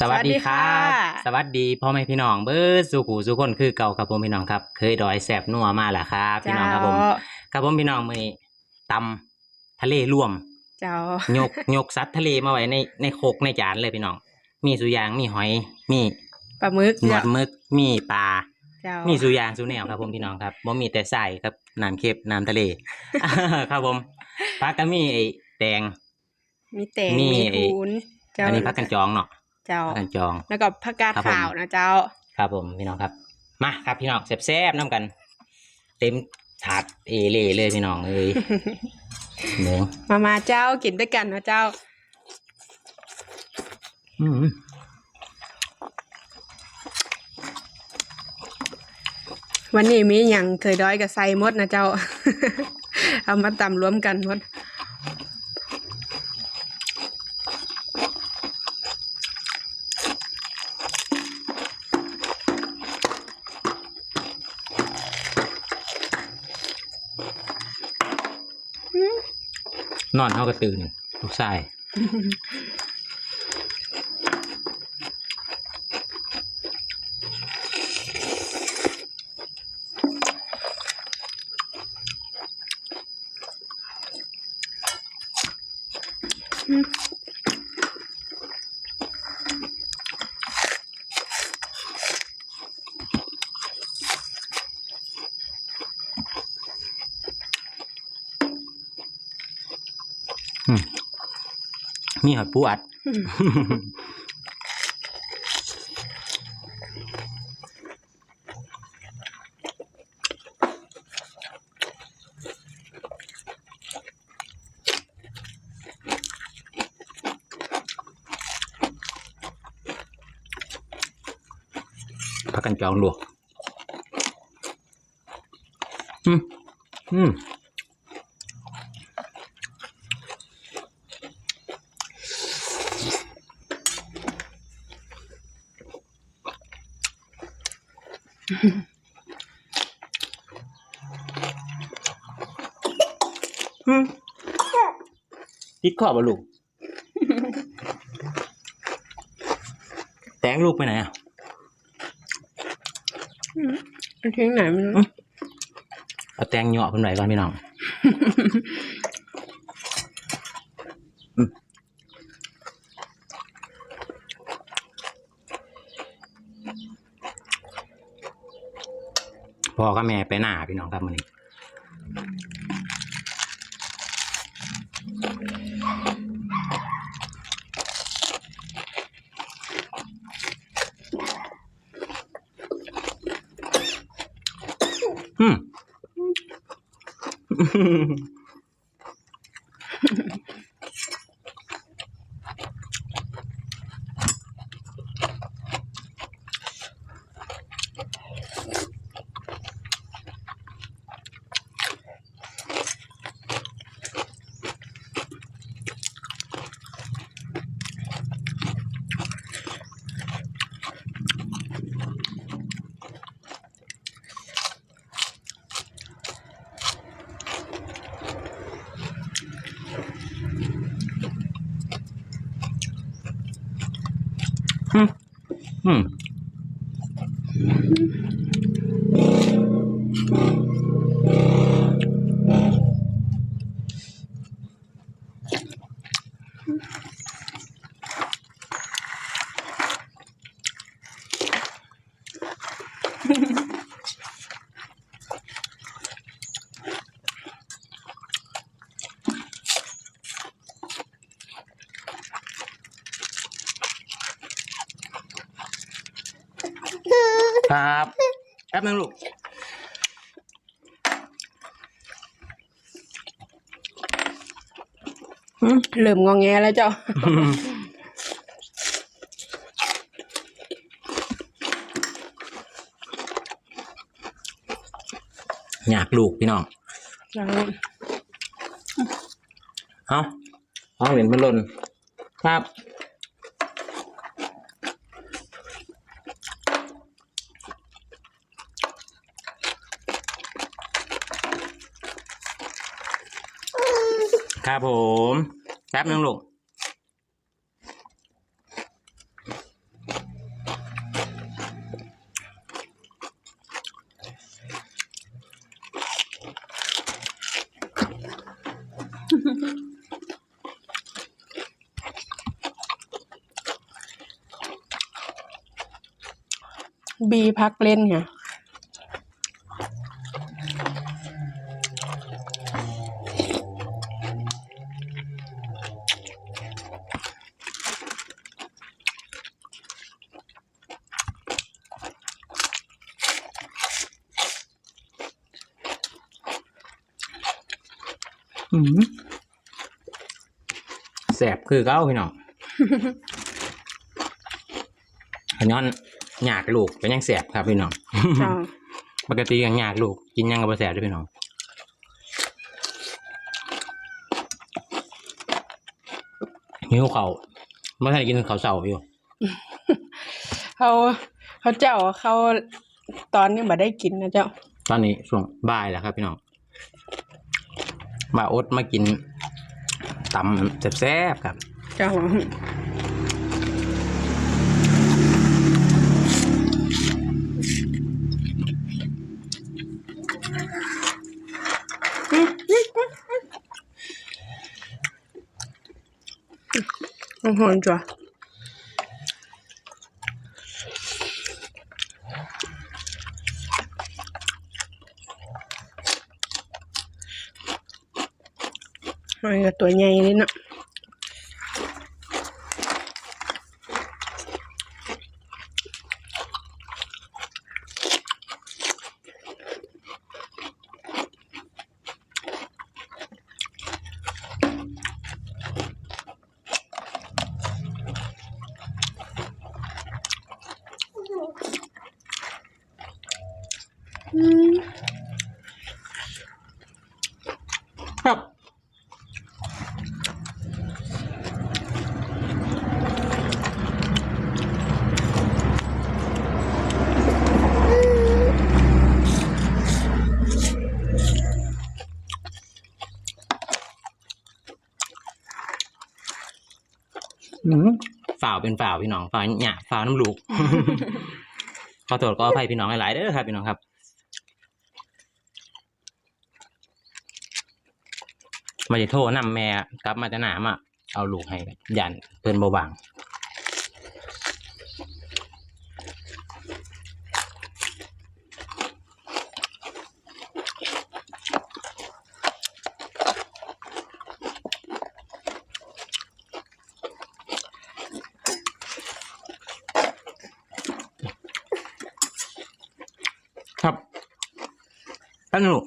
สวัสดีครับสวัสดีค่ะสวัสดีพ่อแม่พี่น้องเบิร์ดสุขูสุคนคือเก่าครับผมพี่น้องครับ เคยดอยแสบนัวมาแล้วครับ พี่น้องครับผมครับผมพี่น้องมือนี้ตำทะเลรวม เจ้ายกยกสัตว์ทะเลมาไว้ในในโคกในจานเลยพี่น้อง มีสุยางมีหอย มีปลาหมึกหนวดหมึกมีปลาเจ้ามีสุยางสุแนวครับผมพี่น้องครับบ่มีแต่ใส่ครับน้ำเค็มน้ำทะเลครับผมปลาก็มีไอ้แตงมีแตงมีมีไอ้ทูนเจ้าอันนี้พักกันจองเนาะ เจ้าพักกันจอง แล้วก็ผักกาดครับผม ขาวนะเจ้า ครับผมพี่น้องครับ มาครับพี่น้องแซ่บๆน้ำกัน เต็มถาดเอเล่เลยพี่น้องเอ้ยเนื้อมามาเจ้ากินด้วยกันนะเจ้า อืมวันนี้มีอย่างเคยด้อยกับไซมดนะเจ้า เอามาตำรวมกันหมด นอนเขาก็ตื่นลูกชาย มมีหอยปูอัดพักกันจองลวกอืมอืม ติดข้อบลูก แตงลูกไปไหนอะมันทิ้งไหนไม่รู้เอาแตงเหยาะเพิ่นไว้ก่อนพี่น้อง พ่อกับแม่ไปหน้าพี่น้องครับมื้อนี้อืม อืม ครับแป๊บนึงลูกอืมเริ่มงองแงแล้วเจ้า อยากลูกพี่น้องเจ้าเอาเอาเหรียญพันลนครับ ครับผมแป๊บนึงลูกบีพักเล่นค่ะ แสบคือเก้าพี่น้องขย้อนหยากลูกก็ยังแสบครับพี่น้องเจ้าปกติยังหยากลูก กินยังกับบ่แสบเด้วยพี่น้องหิวเขาวเมื่อไหร่กินเขาวเสาอยู่เขาเขาเจ้าเขาตอนนี้บ่ได้กินนะเจ้า ตอนนี้ช่วงบ่ายแล้วครับพี่น้อง บ่าอดมากินตำแซ่บๆครับ เจ้าหอมจ้ะ มันก็ตัวใหญ่เลยเนาะ ฝ่าวเป็นฝ่าวพี่น้องฝ่าวหยาฝ่าวน้ำลูก ขอโทษก็อภัยพี่น้องหลายๆเด้อครับพี่น้องครับ มาจะโทษนำแม่กลับมาจะหนามอะเอาลูกให้ยันเพิ่นเบาบาง ท่านลูก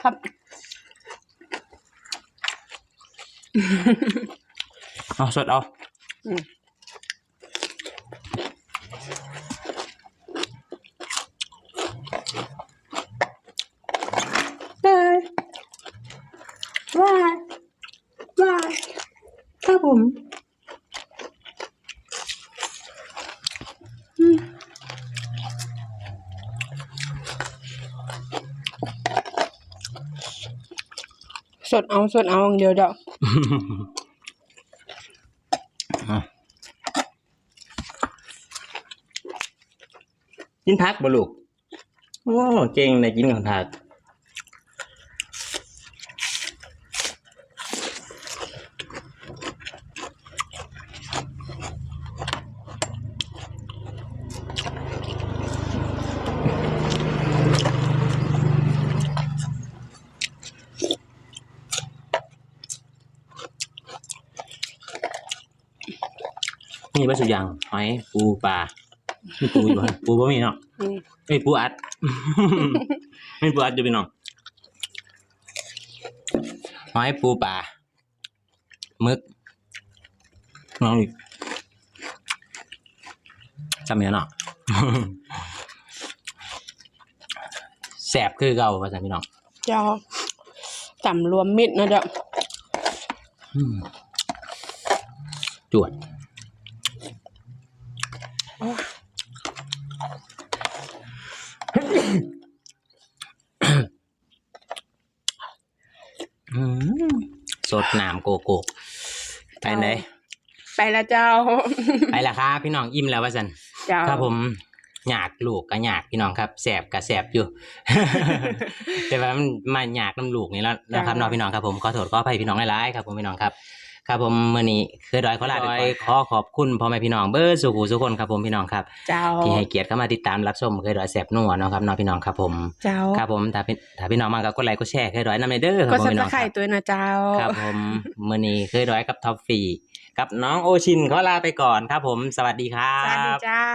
ครับ เอาสดเอาอืมได้ว้ายว้ายครับผม สดเอาสดเอาอย่างเดียวเด้อกินผักบ่ลูกโอ้เก่งในกินของผัก มีวัตถุอย่างหอยปูปลามีปูอยู่ฮะปูบ่มีเนาะอืม ไม่ปูอัด ไม่ปูอัดอยู่พี่น้องหอยปูปลาหมึกน้องอีกจำเนียเนาะ แสบคือเก่าภาษาพี่น้องเจ้าต่ำรวมมิตรนะเจ้าอืมจวด สดน้ำโกโก้ไปไหนไปละเจ้า ไปละครับพี่น้องอิ่มแล้วว่าสันเจ้าครับผมอยากลูกก็อยากพี่น้องครับแสบก็แสบอยู่ แต่ว่ามันมาอยากน้ำลูกนี่แล้วนะครับจ้าเน้องพี่น้องครับผมขอโทษก็อภัยพี่น้องหลายๆครับผมพี่น้องครับ ครับผมมื้อนี้เคยดอยขอลาไปก่อนขอขอบคุณพ่อแม่พี่น้องเบิร์ดสุขุสุคนครับผมพี่น้องครับเจ้าที่ให้เกียรติเข้ามาติดตามรับชมเคยดอยแสบนัวเนาะครับเน้องพี่น้องครับผมเจ้าครับผมถ้าพี่ถ้าพี่น้องมาก็กดไลค์กดแชร์เคยดอยนำเด้อคก็รับผมสับพี่ตะน้องไคคร่รับตัวนะเจ้าครับผมมื้อนี้เคยดอยกับท็อปฟรีกับน้องโอชินขอลาไปก่อนครับผม สวัสดีครัสวัสดีบเจ้า